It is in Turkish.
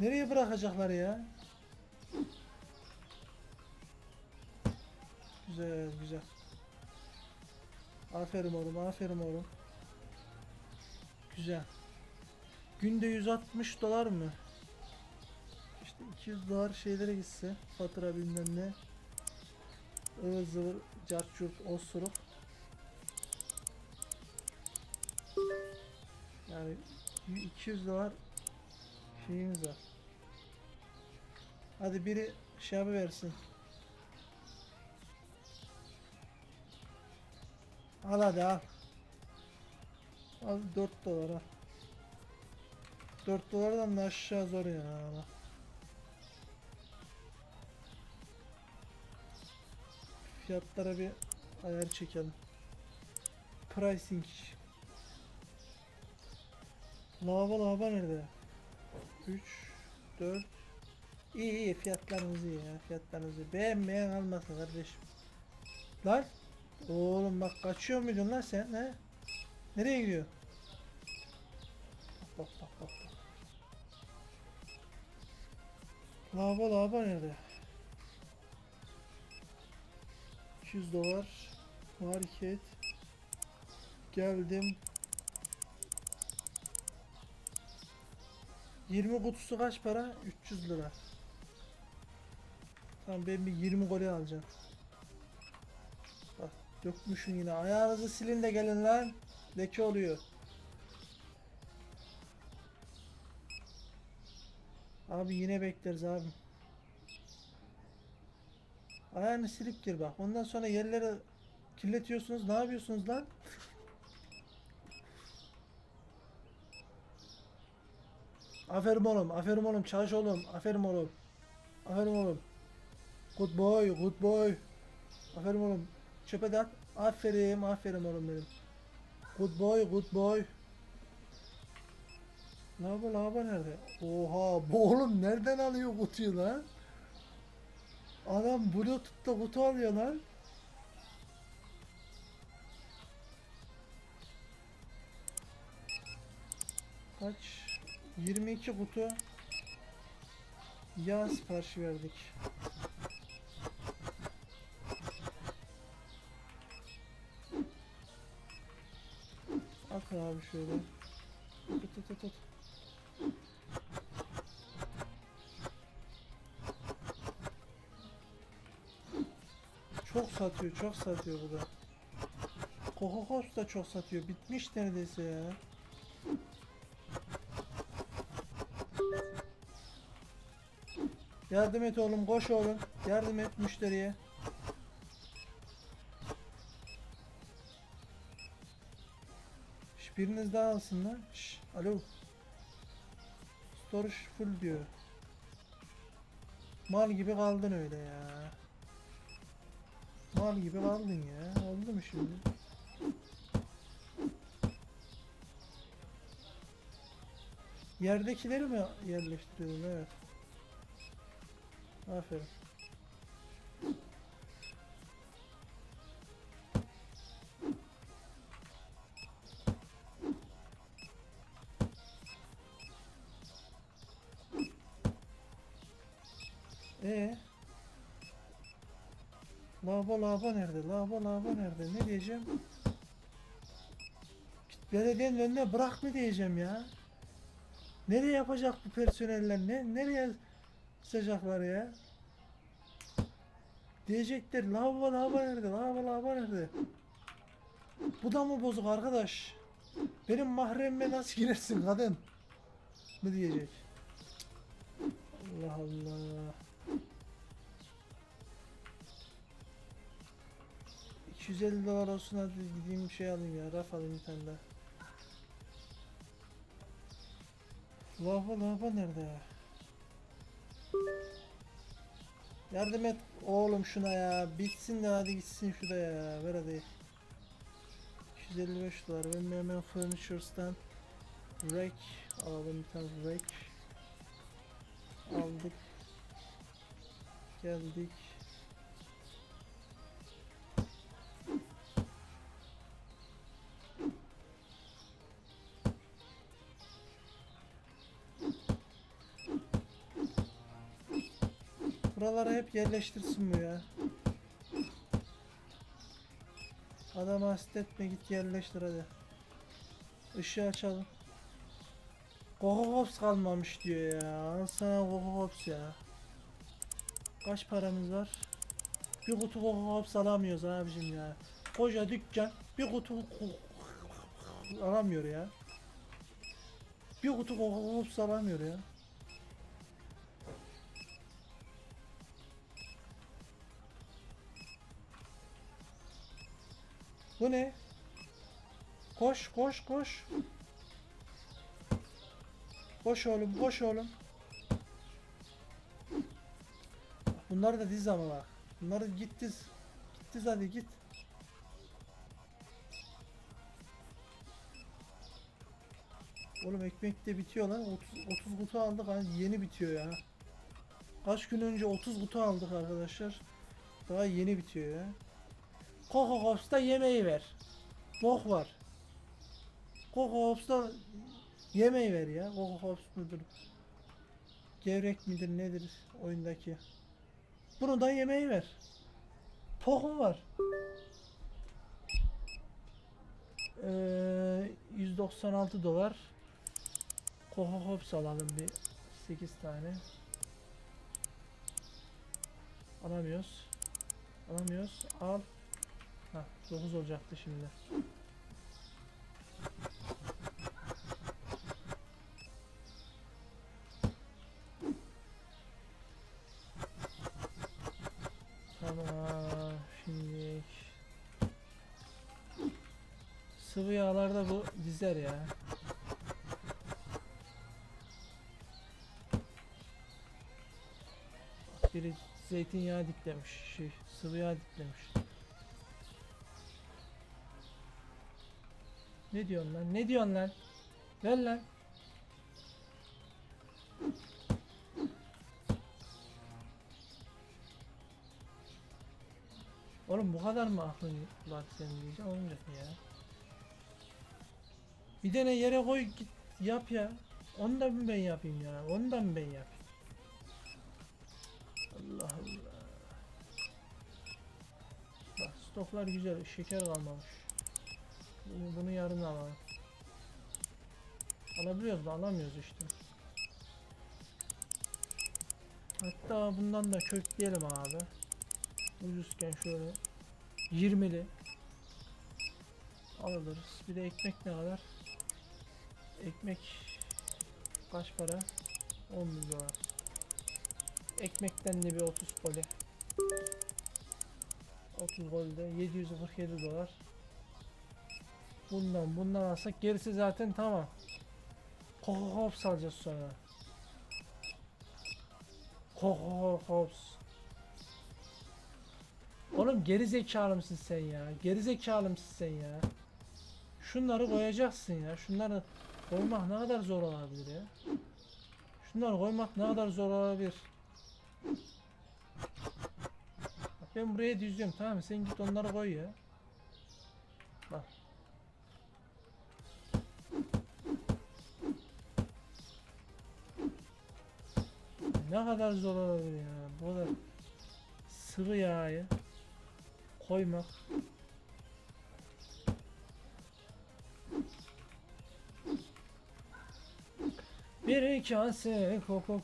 Nereye bırakacaklar ya? Güzel güzel. Aferin oğlum aferin oğlum. Güzel. Günde 160 dolar mı? İşte 200 dolar şeylere gitse fatura bilmem ne. ıvır zıvır osuruk. Yani 200 dolar şeyimiz var. Hadi biri şey versin. Al hadi al. Al 4 dolar al. 4 dolardan da aşağı zor ya ama. Fiyatlara bir ayar çekelim. Pricing. Lava lava nerede? 3 4 İyi iyi fiyatlarımız iyi ya fiyatlarımız iyi. Beğenmeyen almasın kardeşim. Lan Oğlum bak kaçıyor muydun lan sen he? Nereye gidiyor? Bak bak bak bak. bak. Lava lava nerede? 200 dolar market geldim 20 kutusu kaç para? 300 lira. Tamam ben bir 20 golü alacağım. Bak dökmüşüm yine. Ayağınızı silin de gelin lan. Leke oluyor. Abi yine bekleriz abi. Ayağını silip gir bak. Ondan sonra yerleri kirletiyorsunuz. Ne yapıyorsunuz lan? Aferin oğlum, aferin oğlum, çalış oğlum, aferin oğlum. Aferin oğlum. Good boy, good boy. Aferin oğlum. Çöpe de at. Aferin, aferin oğlum benim. Good boy, good boy. Lava lava nerede? Oha, bu oğlum nereden alıyor kutuyu lan? Adam Bluetooth'ta kutu alıyor lan. Kaç? 22 kutu yağ siparişi verdik. Abi şöyle. Tut tut tut. Çok satıyor, çok satıyor bu da. Kokokos da çok satıyor. Bitmiş neredeyse ya. Yardım et oğlum, koş oğlum. Yardım et müşteriye. Biriniz daha alsın lan. Şş, alo. Storage full diyor. Mal gibi kaldın öyle ya. Mal gibi kaldın ya. Oldu mu şimdi? Yerdekileri mi yerleştiriyordun? Evet. Aferin. Lava lava nerede? Lava lava nerede? Ne diyeceğim? Git belediyenin önüne bırak mı diyeceğim ya? Nereye yapacak bu personeller? Ne nereye sıcaklar ya? Diyecekler lava lava nerede? Lava lava nerede? Bu da mı bozuk arkadaş? Benim mahremime nasıl girersin kadın? Mı diyecek? Allah Allah. 250 dolar olsun hadi gideyim bir şey alayım ya raf alayım bir tane daha. Lava lava nerede ya? Yardım et oğlum şuna ya. Bitsin de hadi gitsin şurada ya. Ver hadi. 255 dolar. Ben hemen Furnitures'tan Rack alalım bir tane rack. Aldık. Geldik. Buralara hep yerleştirsin bu ya. Adam hasta etme git yerleştir hadi. Işığı açalım. Gogo Hops kalmamış diyor ya. Al sana Gogo Hops ya. Kaç paramız var? Bir kutu Gogo Hops alamıyoruz abicim ya. Koca dükkan bir kutu alamıyor ya. Bir kutu Gogo Hops alamıyor ya. Bu ne? Koş koş koş. Koş oğlum koş oğlum. Bunları da diz ama bak. Bunları git diz. Git diz hadi git. Oğlum ekmek de bitiyor lan. 30, 30 kutu aldık hani yeni bitiyor ya. Kaç gün önce 30 kutu aldık arkadaşlar. Daha yeni bitiyor ya. Coco Hops'ta yemeği ver. Bok var. Coco Hops'ta yemeği ver ya. Coco Hops mudur? Gevrek midir nedir oyundaki? Bunu da yemeği ver. Tohum var. Ee, 196 dolar. Coco Hops alalım bir 8 tane. Alamıyoruz. Alamıyoruz. Al. Ha 9 olacaktı şimdi. Tamam şimdi sıvı yağlarda bu dizer ya. Biri zeytinyağı diklemiş, şey sıvı yağ diklemiş. Ne diyorsun lan? Ne diyorsun lan? Ver lan. Oğlum bu kadar mı aklın var senin diyeceğim olmayacak ya? Bir tane yere koy git yap ya. Onu da mı ben yapayım ya? Onu da mı ben yapayım? Allah Allah. Bak stoklar güzel, şeker kalmamış. Bunu, yarın alalım. Alabiliyoruz da alamıyoruz işte. Hatta bundan da kökleyelim abi. Ucuzken şöyle 20'li alırız. Bir de ekmek ne kadar? Ekmek kaç para? 10 bin dolar. Ekmekten de bir 30 koli. 30 golde 747 dolar. Bundan bundan alsak gerisi zaten tamam. Coco Hops alacağız sonra. Coco Hops. Oğlum geri zekalı mısın sen ya? Geri zekalı mısın sen ya? Şunları koyacaksın ya. Şunları koymak ne kadar zor olabilir ya? Şunları koymak ne kadar zor olabilir? Ben buraya düzüyorum tamam mı? Sen git onları koy ya. Bak. Ne kadar zor olabilir ya. Bu kadar sıvı yağı koymak. Bir kase Cola